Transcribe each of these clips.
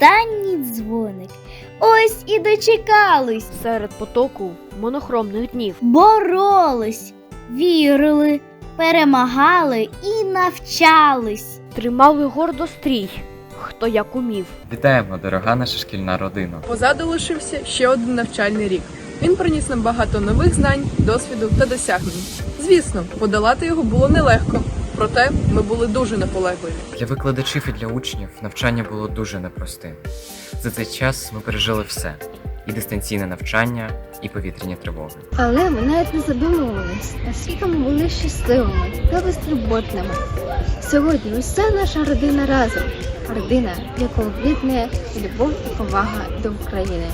Останній дзвоник. Ось і дочекались. Серед потоку монохромних днів. Боролись, вірили, перемагали і навчались. Тримали гордо стрій, хто як умів. Вітаємо, дорога наша шкільна родина. Позаду лишився ще один навчальний рік. Він приніс нам багато нових знань, досвіду та досягнень. Звісно, подолати його було нелегко, проте ми були дуже наполегливі. Для викладачів і для учнів навчання було дуже непростим. За цей час ми пережили все: і дистанційне навчання, і повітряні тривоги. Але ми навіть не задумувались, наскільки ми були щасливими та безтурботними. Сьогодні уся наша родина разом. Родина, яку об'єднує любов і повага до України.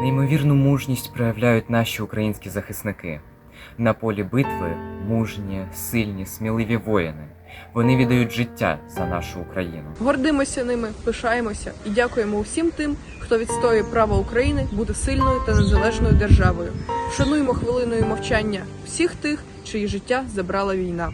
Неймовірну мужність проявляють наші українські захисники. На полі битви мужні, сильні, сміливі воїни. Вони віддають життя за нашу Україну. Гордимося ними, пишаємося і дякуємо усім тим, хто відстоює право України бути сильною та незалежною державою. Вшануємо хвилиною мовчання всіх тих, чиї життя забрала війна.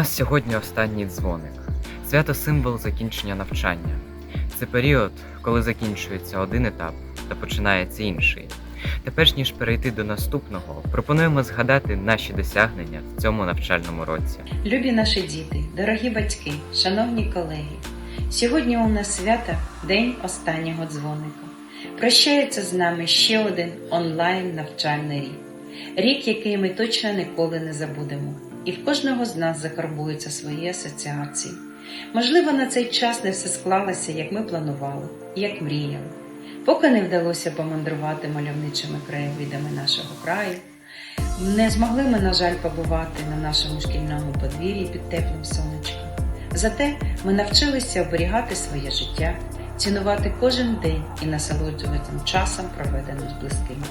Нас сьогодні останній дзвоник. Свято символ закінчення навчання. Це період, коли закінчується один етап та починається інший. Та перш ніж перейти до наступного, пропонуємо згадати наші досягнення в цьому навчальному році. Любі наші діти, дорогі батьки, шановні колеги, сьогодні у нас свято День останнього дзвоника. Прощається з нами ще один онлайн навчальний рік. Рік, який ми точно ніколи не забудемо, і в кожного з нас закарбуються свої асоціації. Можливо, на цей час не все склалося, як ми планували, як мріяли. Поки не вдалося помандрувати мальовничими краєвидами нашого краю, не змогли ми, на жаль, побувати на нашому шкільному подвір'ї під теплим сонечком. Зате ми навчилися оберігати своє життя, цінувати кожен день і насолоджуватися часом, проведеним з близькими.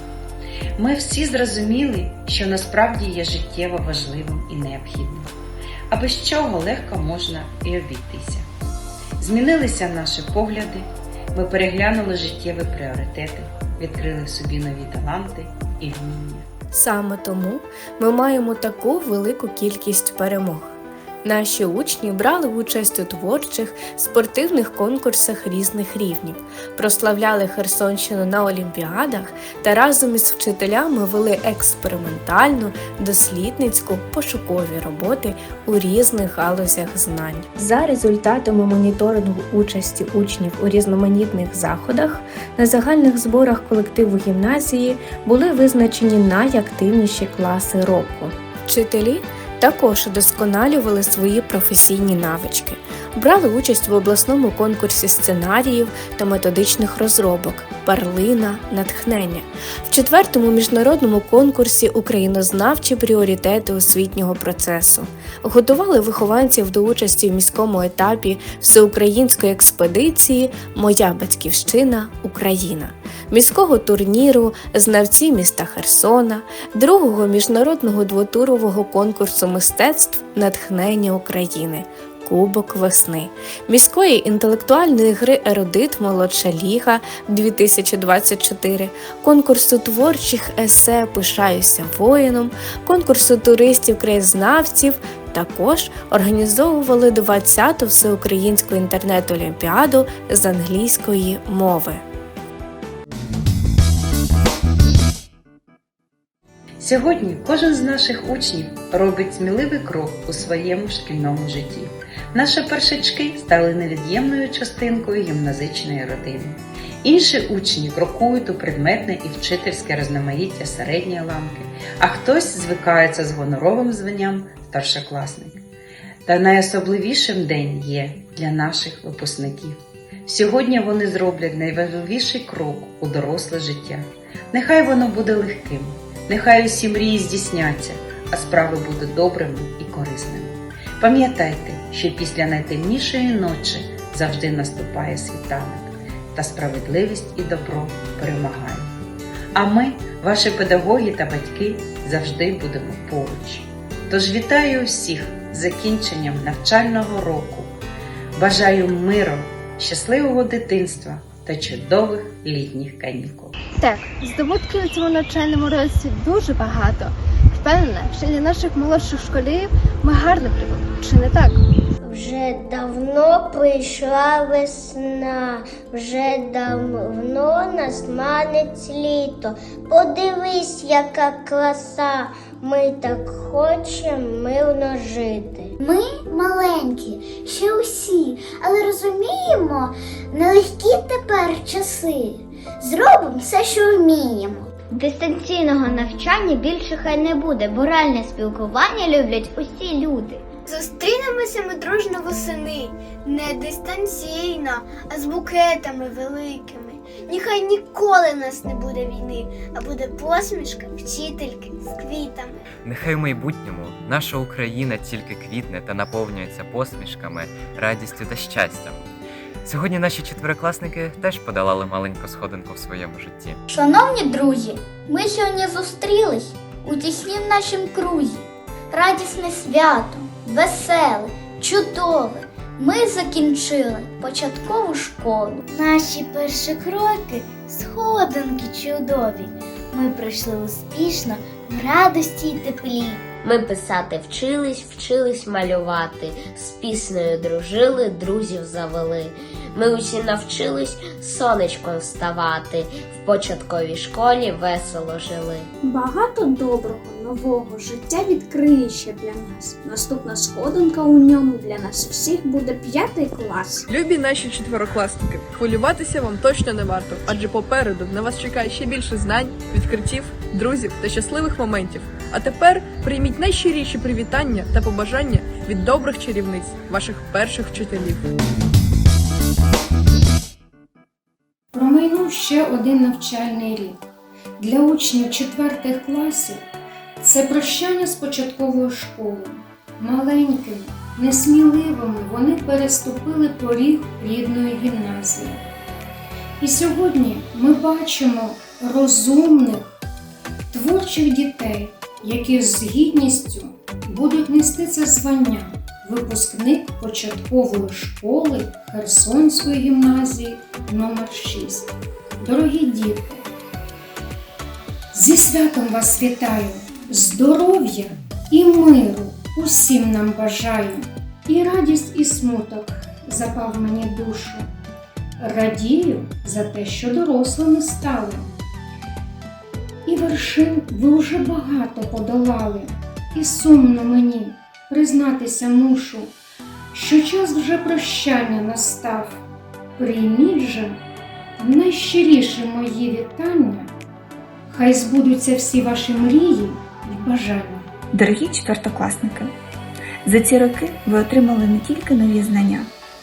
Ми всі зрозуміли, що насправді є життєво важливим і необхідним, а без чого легко можна і обійтися. Змінилися наші погляди, ми переглянули життєві пріоритети, відкрили собі нові таланти і вміння. Саме тому ми маємо таку велику кількість перемог. Наші учні брали участь у творчих спортивних конкурсах різних рівнів, прославляли Херсонщину на олімпіадах та разом із вчителями вели експериментальну, дослідницьку, пошукові роботи у різних галузях знань. За результатами моніторингу участі учнів у різноманітних заходах на загальних зборах колективу гімназії були визначені найактивніші класи року. Вчителі також удосконалювали свої професійні навички, брали участь в обласному конкурсі сценаріїв та методичних розробок Перлина натхнення в четвертому міжнародному конкурсі Українознавчі пріоритети освітнього процесу. Готували вихованців до участі в міському етапі всеукраїнської експедиції Моя батьківщина Україна, міського турніру Знавці міста Херсона, другого міжнародного двотурового конкурсу мистецтв Натхнення України. Кубок весни, міської інтелектуальної гри Ерудит Молодша Ліга 2024, конкурсу творчих есе Пишаюся воїном, конкурсу туристів краєзнавців. Також організовували 20-ту всеукраїнську інтернет-олімпіаду з англійської мови. Сьогодні кожен з наших учнів робить сміливий крок у своєму шкільному житті. Наші першачки стали невід'ємною частинкою гімназичної родини. Інші учні крокують у предметне і вчительське розноманіття середньої ланки, а хтось звикається з гоноровим званням старшокласник. Та найособливішим день є для наших випускників. Сьогодні вони зроблять найважливіший крок у доросле життя. Нехай воно буде легким, нехай усі мрії здійсняться, а справи будуть добрими і корисними. Пам'ятайте, що після найтемнішої ночі завжди наступає світанок, та справедливість і добро перемагають. А ми, ваші педагоги та батьки, завжди будемо поруч. Тож вітаю усіх з закінченням навчального року. Бажаю миру, щасливого дитинства та чудових літніх канікул. Так, здобутків у цьому навчальному році дуже багато. Впевнена, що для наших молодших школярів ми гарний приклад. Чи не так? Вже давно прийшла весна, вже давно нас манить літо. Подивись, яка краса, ми так хочемо мирно жити. Ми маленькі, ще усі, але розуміємо, нелегкі тепер часи. Зробимо все, що вміємо. Дистанційного навчання більше хай не буде, бо реальне спілкування люблять усі люди. Зустрінемося ми дружно восени, не дистанційно, а з букетами великими. Нехай ніколи нас не буде війни, а буде посмішка вчительки з квітами. Нехай в майбутньому наша Україна тільки квітне та наповнюється посмішками, радістю та щастям. Сьогодні наші четверокласники теж подолали маленьку сходинку в своєму житті. Шановні друзі, ми сьогодні зустрілись у тіснім нашім крузі. Радісне свято, веселе, чудове. Ми закінчили початкову школу. Наші перші кроки сходинки чудові. Ми пройшли успішно в радості й теплі. Ми писати вчились, вчились малювати, з піснею дружили, друзів завели. Ми усі навчились сонечком вставати, в початковій школі весело жили. Багато доброго нового життя відкриє ще для нас. Наступна сходинка у ньому для нас всіх буде п'ятий клас. Любі наші четверокласники, хвилюватися вам точно не варто, адже попереду на вас чекає ще більше знань, відкриттів, друзів та щасливих моментів. А тепер прийміть найщиріші привітання та побажання від добрих чарівниць, ваших перших вчителів. Ще один навчальний рік. Для учнів четвертих класів це прощання з початковою школою. Маленькими, несміливими вони переступили поріг рідної гімназії. І сьогодні ми бачимо розумних, творчих дітей, які з гідністю будуть нести це звання. Випускник початкової школи Херсонської гімназії номер 6 Дорогі діти, зі святом вас вітаю, здоров'я і миру усім нам бажаю. І радість, і смуток запав мені душу. Радію за те, що дорослими стали. І вершин ви вже багато подолали, і сумно мені признатися мушу, що час вже прощання настав. Прийміть же найщиріші мої вітання, хай збудуться всі ваші мрії і бажання. Дорогі четвертокласники, за ці роки ви отримали не тільки нові знання,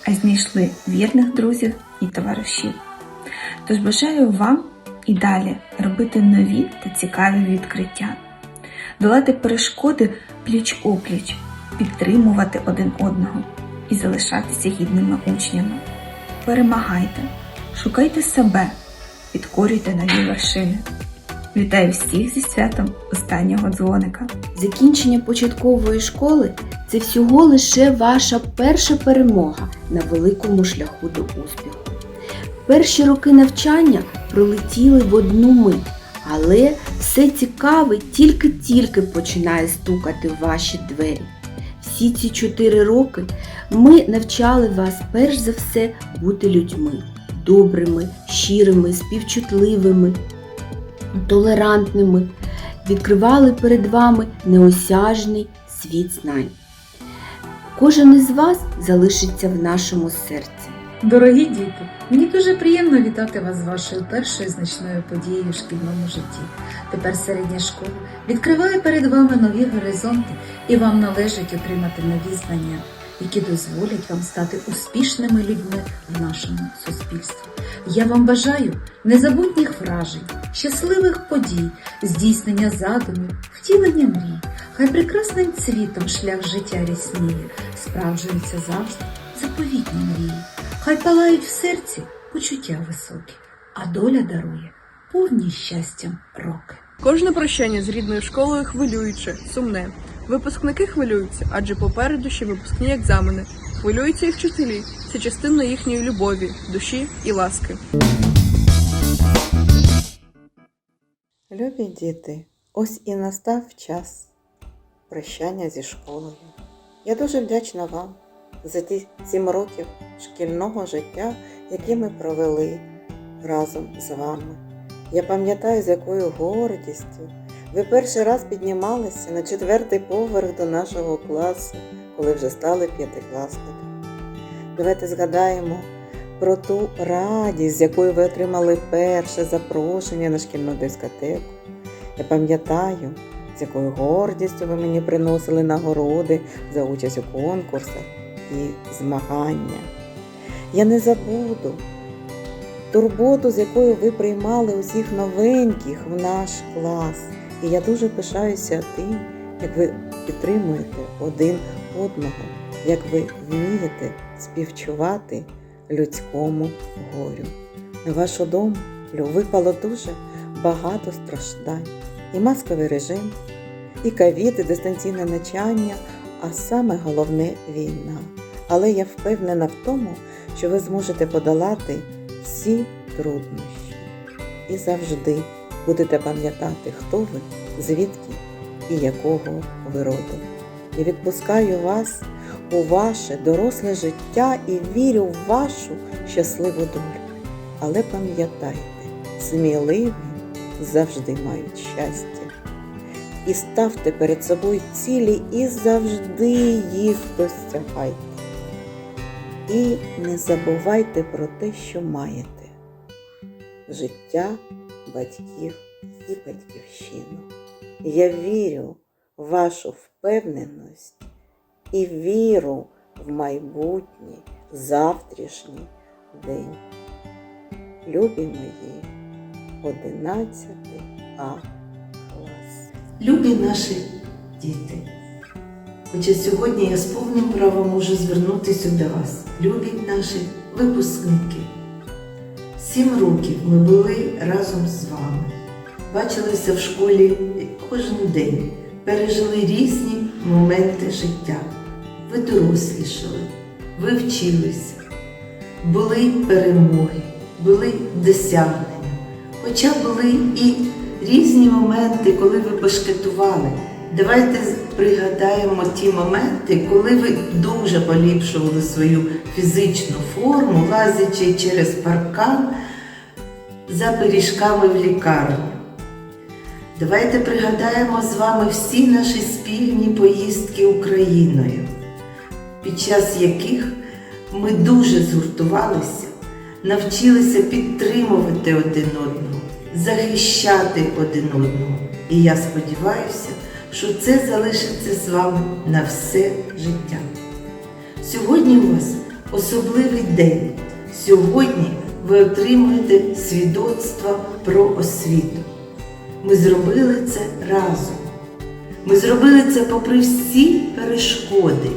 а й знайшли вірних друзів і товаришів. Тож бажаю вам і далі робити нові та цікаві відкриття, долати перешкоди пліч опліч, підтримувати один одного і залишатися гідними учнями. Перемагайте, шукайте себе, підкорюйте нові вершини. Вітаю всіх зі святом останнього дзвоника. Закінчення початкової школи це всього лише ваша перша перемога на великому шляху до успіху. Перші роки навчання пролетіли в одну мить, але все цікаве тільки-тільки починає стукати в ваші двері. Всі ці чотири роки ми навчали вас перш за все бути людьми, добрими, щирими, співчутливими, толерантними, відкривали перед вами неосяжний світ знань. Кожен із вас залишиться в нашому серці. Дорогі діти, мені дуже приємно вітати вас з вашою першою значною подією в шкільному житті. Тепер середня школа відкриває перед вами нові горизонти, і вам належить отримати нові знання, які дозволять вам стати успішними людьми в нашому суспільстві. Я вам бажаю незабутніх вражень, щасливих подій, здійснення задумів, втілення мрій. Хай прекрасним цвітом шлях життя рясніє, справджуються завжди заповітні мрії. Хай палають в серці почуття високі, а доля дарує повні щастям роки. Кожне прощання з рідною школою хвилююче, сумне. Випускники хвилюються, адже попереду ще випускні екзамени. Хвилюються і вчителі. Це частина їхньої любові, душі і ласки. Любі діти, ось і настав час прощання зі школою. Я дуже вдячна вам за ті сім років шкільного життя, які ми провели разом з вами. Я пам'ятаю, з якою гордістю ви перший раз піднімалися на четвертий поверх до нашого класу, коли вже стали п'ятикласниками. Давайте згадаємо про ту радість, з якою ви отримали перше запрошення на шкільну дискотеку. Я пам'ятаю, з якою гордістю ви мені приносили нагороди за участь у конкурсах і змагання. Я не забуду турботу, з якою ви приймали усіх новеньких в наш клас. І я дуже пишаюся тим, як ви підтримуєте один одного, як ви вмієте співчувати людському горю. На вашу дому випало дуже багато страждань, і масковий режим, і ковід, і дистанційне навчання, а саме головне війна. Але я впевнена в тому, що ви зможете подолати всі труднощі і завжди будете пам'ятати, хто ви, звідки і якого ви роду. Я відпускаю вас у ваше доросле життя і вірю в вашу щасливу долю. Але пам'ятайте, сміливі завжди мають щастя. І ставте перед собою цілі і завжди їх досягайте. І не забувайте про те, що маєте життя, батьків і батьківщину. Я вірю в вашу впевненість і віру в майбутній завтрашній день. Любі мої, 11 А клас. Любі наші діти, хоча сьогодні я з повним правом можу звернутися до вас, любі наші випускники. Сім років ми були разом з вами. Бачилися в школі кожен день, пережили різні моменти життя. Ви дорослішали, ви вчилися, були перемоги, були досягнення. Хоча були і різні моменти, коли ви башкетували. Давайте пригадаємо ті моменти, коли ви дуже поліпшували свою фізичну форму, лазячи через паркан за пиріжками в лікарню. Давайте пригадаємо з вами всі наші спільні поїздки Україною, під час яких ми дуже згуртувалися, навчилися підтримувати один одного, захищати один одного. І я сподіваюся, що це залишиться з вами на все життя. Сьогодні у вас особливий день. Сьогодні ви отримуєте свідоцтво про освіту. Ми зробили це разом. Ми зробили це попри всі перешкоди,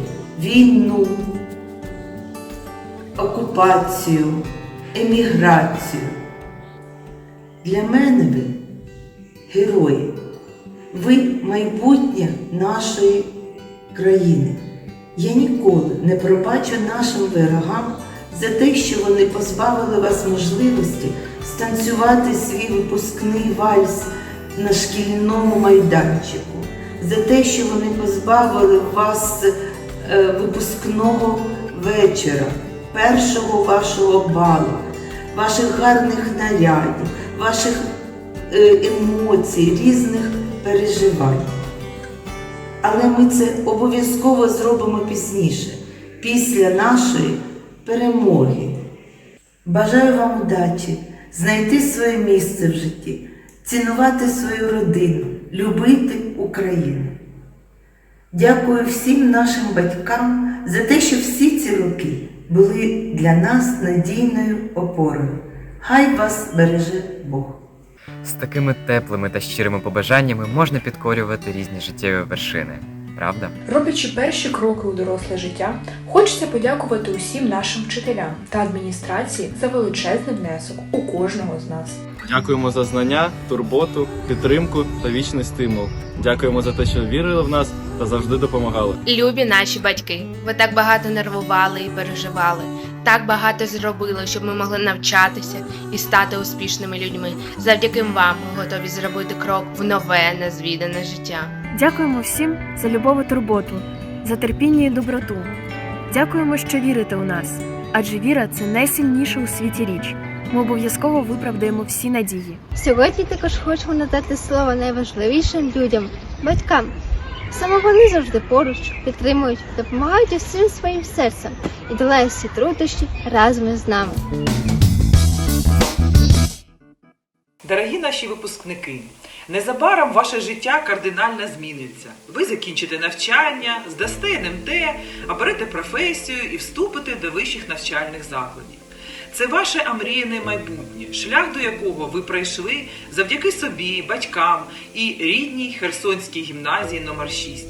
війну, окупацію, еміграцію. Для мене ви герої. Ви майбутнє нашої країни. Я ніколи не пробачу нашим ворогам за те, що вони позбавили вас можливості станцювати свій випускний вальс на шкільному майданчику, за те, що вони позбавили вас е, випускного вечора, першого вашого балу, ваших гарних нарядів, ваших е, емоцій, різних переживань. Але ми це обов'язково зробимо пізніше, після нашої перемоги. Бажаю вам удачі, знайти своє місце в житті, цінувати свою родину, любити Україну. Дякую всім нашим батькам за те, що всі ці роки були для нас надійною опорою. Хай вас береже Бог. З такими теплими та щирими побажаннями можна підкорювати різні життєві вершини. Правда? Роблячи перші кроки у доросле життя, хочеться подякувати усім нашим вчителям та адміністрації за величезний внесок у кожного з нас. Дякуємо за знання, турботу, підтримку та вічний стимул. Дякуємо за те, що вірили в нас та завжди допомагали. Любі наші батьки, ви так багато нервували і переживали, так багато зробили, щоб ми могли навчатися і стати успішними людьми. Завдяки вам ми готові зробити крок в нове незвідане життя. Дякуємо всім за любов і турботу, за терпіння і доброту. Дякуємо, що вірите у нас, адже віра це найсильніша у світі річ. Ми обов'язково виправдаємо всі надії. Сьогодні також хочемо надати слово найважливішим людям батькам. Саме вони завжди поруч, підтримують, допомагають усім своїм серцем і долають всі труднощі разом із нами. Дорогі наші випускники, незабаром ваше життя кардинально зміниться. Ви закінчите навчання, здасте НМТ, оберете професію і вступите до вищих навчальних закладів. Це ваше омріяне майбутнє, шлях до якого ви пройшли завдяки собі, батькам і рідній Херсонській гімназії номер 6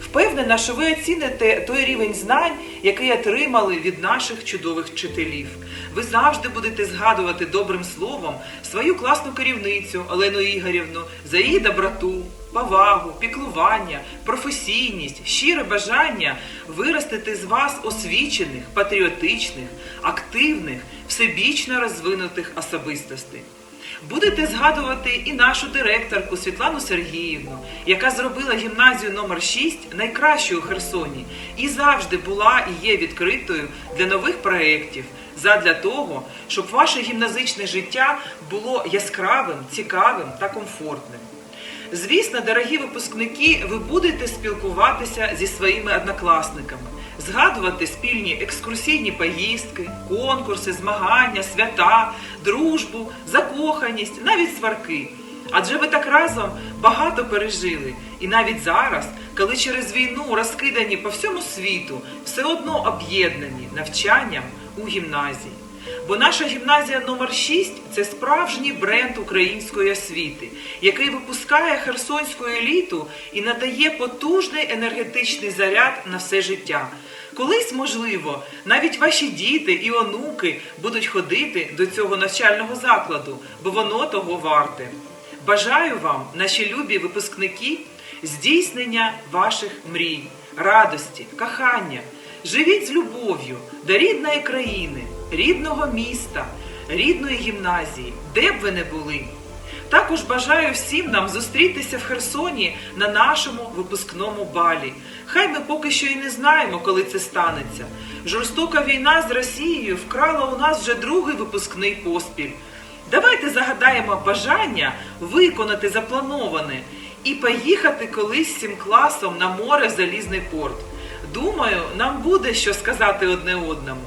Впевнена, що ви оціните той рівень знань, який отримали від наших чудових вчителів. Ви завжди будете згадувати добрим словом свою класну керівницю Олену Ігорівну за її доброту, повагу, піклування, професійність, щире бажання виростити з вас освічених, патріотичних, активних, всебічно розвинутих особистостей. Будете згадувати і нашу директорку Світлану Сергіївну, яка зробила гімназію номер 6 найкращою у Херсоні і завжди була і є відкритою для нових проєктів, задля того, щоб ваше гімназичне життя було яскравим, цікавим та комфортним. Звісно, дорогі випускники, ви будете спілкуватися зі своїми однокласниками, згадувати спільні екскурсійні поїздки, конкурси, змагання, свята, дружбу, закоханість, навіть сварки. Адже ви так разом багато пережили. І навіть зараз, коли через війну розкидані по всьому світу, все одно об'єднані навчанням у гімназії. Бо наша гімназія номер 6 це справжній бренд української освіти, який випускає херсонську еліту і надає потужний енергетичний заряд на все життя. Колись, можливо, навіть ваші діти і онуки будуть ходити до цього навчального закладу, бо воно того варте. Бажаю вам, наші любі випускники, здійснення ваших мрій, радості, кохання. Живіть з любов'ю до рідної країни, рідного міста, рідної гімназії, де б ви не були. Також бажаю всім нам зустрітися в Херсоні на нашому випускному балі. Хай ми поки що і не знаємо, коли це станеться. Жорстока війна з Росією вкрала у нас вже другий випускний поспіль. Давайте загадаємо бажання виконати заплановане і поїхати колись цим класом на море в Залізний порт. Думаю, нам буде що сказати одне одному.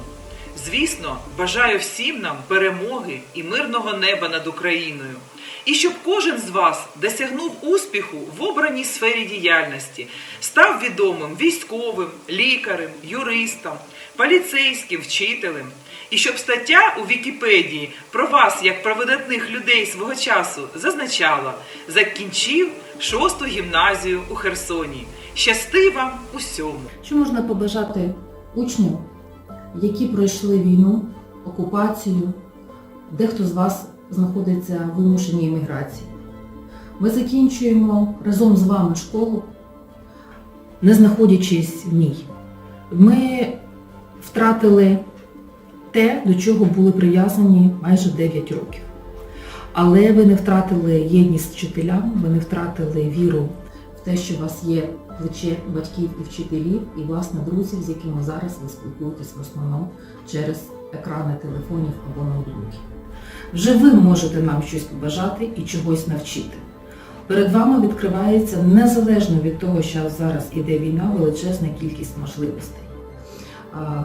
Звісно, бажаю всім нам перемоги і мирного неба над Україною. І щоб кожен з вас досягнув успіху в обраній сфері діяльності, став відомим військовим, лікарем, юристом, поліцейським, вчителем. І щоб стаття у Вікіпедії про вас, як про видатних людей свого часу, зазначала закінчив шосту гімназію у Херсоні. Щасти вам усьому! Що можна побажати учням, які пройшли війну, окупацію, дехто з вас знаходиться в вимушеній еміграції. Ми закінчуємо разом з вами школу, не знаходячись в ній. Ми втратили те, до чого були прив'язані майже 9 років. Але ви не втратили єдність з вчителям, ви не втратили віру в те, що у вас є плече батьків і вчителів, і власне друзів, з якими зараз ви спілкуєтесь в основному через екрани телефонів або ноутбуків. Вже ви можете нам щось побажати і чогось навчити. Перед вами відкривається незалежно від того, що зараз іде війна, величезна кількість можливостей.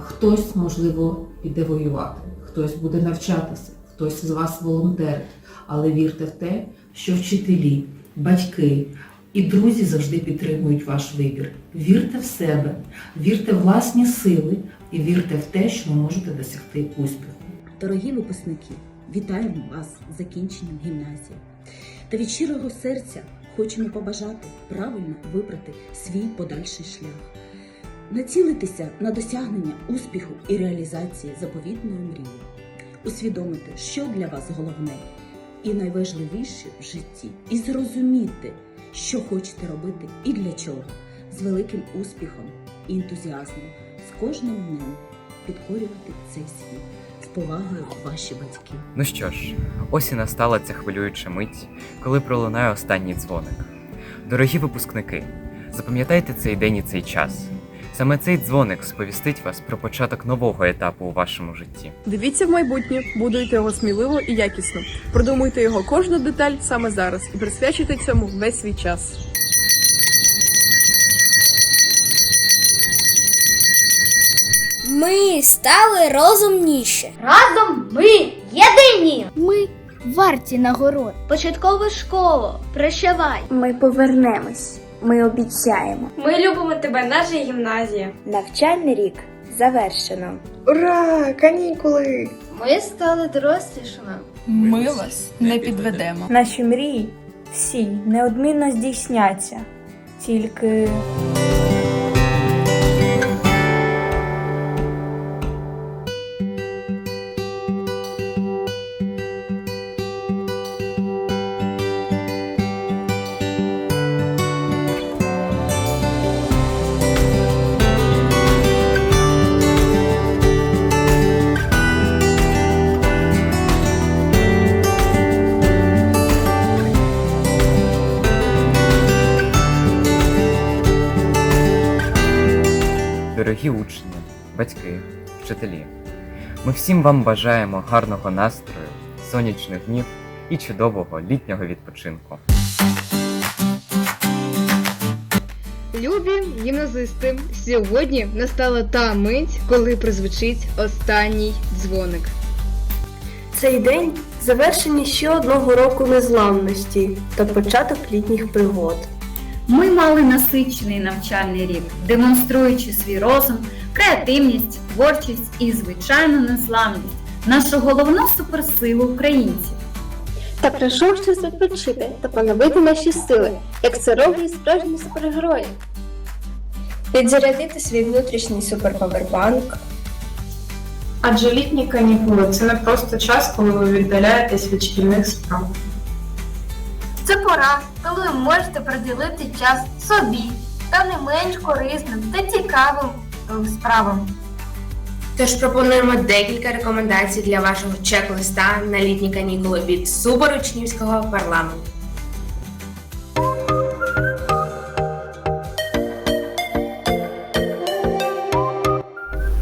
Хтось, можливо, піде воювати, хтось буде навчатися, хтось з вас волонтерить, але вірте в те, що вчителі, батьки і друзі завжди підтримують ваш вибір. Вірте в себе, вірте в власні сили і вірте в те, що ви можете досягти успіху. Дорогі випускники, вітаємо вас з закінченням гімназії. Та від щирого серця хочемо побажати правильно вибрати свій подальший шлях, націлитися на досягнення успіху і реалізації заповітної мрії, усвідомити, що для вас головне і найважливіше в житті, і зрозуміти, що хочете робити і для чого, з великим успіхом і ентузіазмом, з кожним днем підкорювати цей світ. Повагою ваші батьки. Ну що ж, ось і настала ця хвилююча мить, коли пролунає останній дзвоник. Дорогі випускники, запам'ятайте цей день і цей час. Саме цей дзвоник сповістить вас про початок нового етапу у вашому житті. Дивіться в майбутнє, будуйте його сміливо і якісно. Продумуйте його кожну деталь саме зараз і присвячуйте цьому весь свій час. Ми стали розумніші. Разом ми єдині. Ми варті нагород. Початкова школа. Прощавай. Ми повернемось. Ми обіцяємо. Ми любимо тебе, наша гімназія. Навчальний рік завершено. Ура! Канікули! Ми стали дорослішими. Ми вас не підведемо. Наші мрії всі неодмінно здійсняться. Тільки. Вчителі, ми всім вам бажаємо гарного настрою, сонячних днів і чудового літнього відпочинку. Любі гімназисти, сьогодні настала та мить, коли прозвучить останній дзвоник. Цей день завершення ще одного року незламності та початок літніх пригод. Ми мали насичений навчальний рік, демонструючи свій розум, креативність, творчість і, звичайно, незламність. нашу головну суперсилу українців. Та прийшов час відпочити та поновити наші сили, як це роблять справжні супергерої. Підзарядити свій внутрішній суперпавербанк. Адже літні канікули це не просто час, коли ви віддаляєтесь від шкільних справ. Це пора, коли ви можете приділити час собі та не менш корисним та цікавим справам. Тож пропонуємо декілька рекомендацій для вашого чек-листа на літні канікули від суперучнівського парламенту.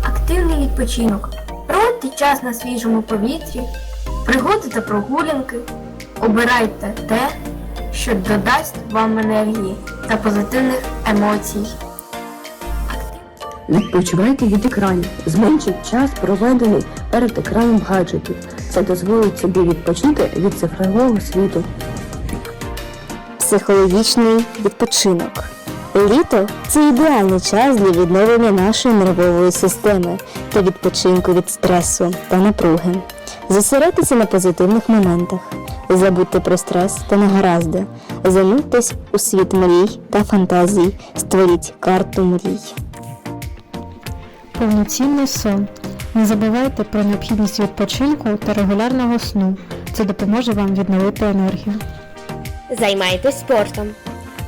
Активний відпочинок. Проводьте час на свіжому повітрі, пригоди та прогулянки. Обирайте те, що додасть вам енергії та позитивних емоцій. Відпочивайте від екранів, зменшіть час, проведений перед екраном гаджетів. Це дозволить собі відпочити від цифрового світу. Психологічний відпочинок. Літо це ідеальний час для відновлення нашої нервової системи та відпочинку від стресу та напруги. Зосередьтеся на позитивних моментах, забудьте про стрес та негаразди, зануртесь у світ мрій та фантазій, створіть карту мрій. Повноцінний сон. Не забувайте про необхідність відпочинку та регулярного сну. Це допоможе вам відновити енергію. Займайтесь спортом.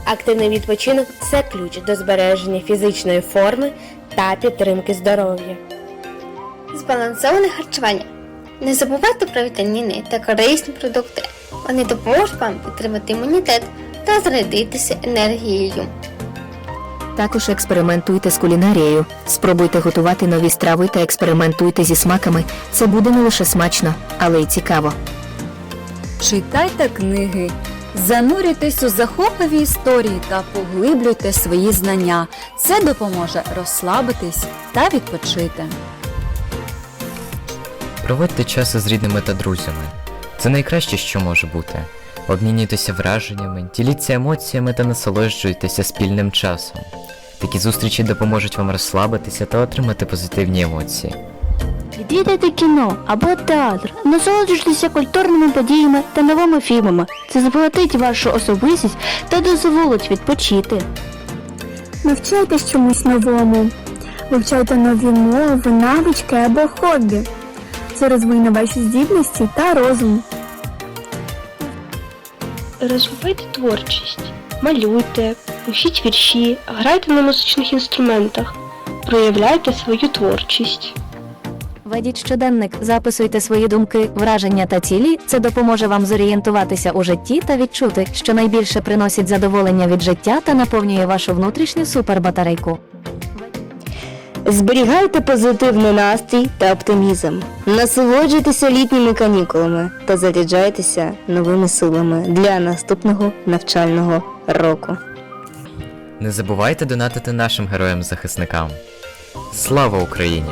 Активний відпочинок це ключ до збереження фізичної форми та підтримки здоров'я. Збалансоване харчування. Не забувайте про вітаміни та корисні продукти. Вони допоможуть вам підтримати імунітет та зарядитися енергією. Також експериментуйте з кулінарією. Спробуйте готувати нові страви та експериментуйте зі смаками. Це буде не лише смачно, але й цікаво. Читайте книги, занурюйтесь у захопливі історії та поглиблюйте свої знання. Це допоможе розслабитись та відпочити. Проводьте час із рідними та друзями. Це найкраще, що може бути. Обмінюйтеся враженнями, діліться емоціями та насолоджуйтеся спільним часом. Такі зустрічі допоможуть вам розслабитися та отримати позитивні емоції. Відвідайте кіно або театр, насолоджуйтеся культурними подіями та новими фільмами. Це збагатить вашу особистість та дозволить відпочити. Навчайтесь чомусь новому. Вивчайте нові мови, навички або хобі. Це розвине ваші здібності та розум. Розвивайте творчість, малюйте, пишіть вірші, грайте на музичних інструментах, проявляйте свою творчість. Ведіть щоденник, записуйте свої думки, враження та цілі. Це допоможе вам зорієнтуватися у житті та відчути, що найбільше приносить задоволення від життя та наповнює вашу внутрішню супербатарейку. Зберігайте позитивний настрій та оптимізм. Насолоджуйтеся літніми канікулами та заряджайтеся новими силами для наступного навчального року. Не забувайте донатити нашим героям-захисникам. Слава Україні!